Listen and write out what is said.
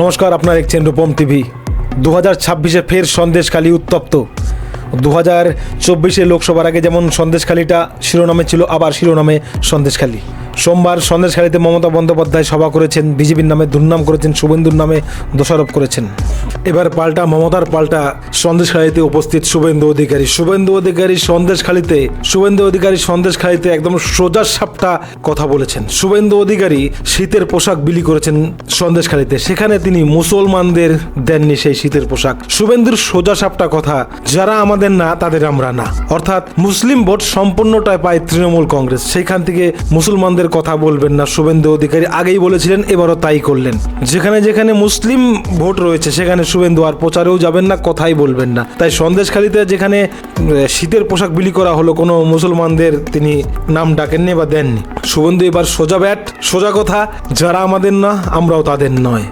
নমস্কার, আপনার দেখছেন রূপম টিভি। দু হাজার ছাব্বিশে ফের সন্দেশখালী উত্তপ্ত। দু হাজার চব্বিশে লোকসভার আগে যেমন সন্দেশখালীটা, শিরোনামে ছিল আবার শিরোনামে সন্দেশখালী। সোমবার সন্দেশখালীতে মমতা বন্দ্যোপাধ্যায় সভা করেছেন, বিজেপির নামে দুর্নাম করেছেন, শুভেন্দুর নামে দোষারোপ করেছেন। এবার পাল্টা, মমতার পাল্টা সন্দেশখালীতে উপস্থিত শুভেন্দু অধিকারী। শুভেন্দু অধিকারী সন্দেশখালীতে শুভেন্দু অধিকারী সন্দেশখালীতে একদম সোজা সাপটা কথা বলেছেন। শুভেন্দু অধিকারী শীতের পোশাক বিলি করেছেন সন্দেশখালীতে সেখানে তিনি মুসলমানদের দেননি সেই শীতের পোশাক। শুভেন্দুর সোজা সাপটা কথা, যারা আমাদের না, তাদের আমরা না। অর্থাৎ মুসলিম ভোট সম্পূর্ণটাই পায় তৃণমূল কংগ্রেস। সেখান থেকে মুসলমানদের কথা বলবেন না, শুভেন্দু অধিকারী আগেই বলেছিলেন, এবারও তাই করলেন। যেখানে যেখানে মুসলিম ভোট রয়েছে, সেখানে শুভেন্দু আর প্রচারেও যাবেন না, কথাই বলবেন না। তাই সন্দেশখালীতে যেখানে শীতের পোশাক বিলি করা হলো, কোনো মুসলমানদের তিনি নাম ডাকেননি বা দেননি। শুভেন্দু এবার সোজা ব্যাট, সোজা কথা, যারা আমাদের না, আমরাও তাদের নয়।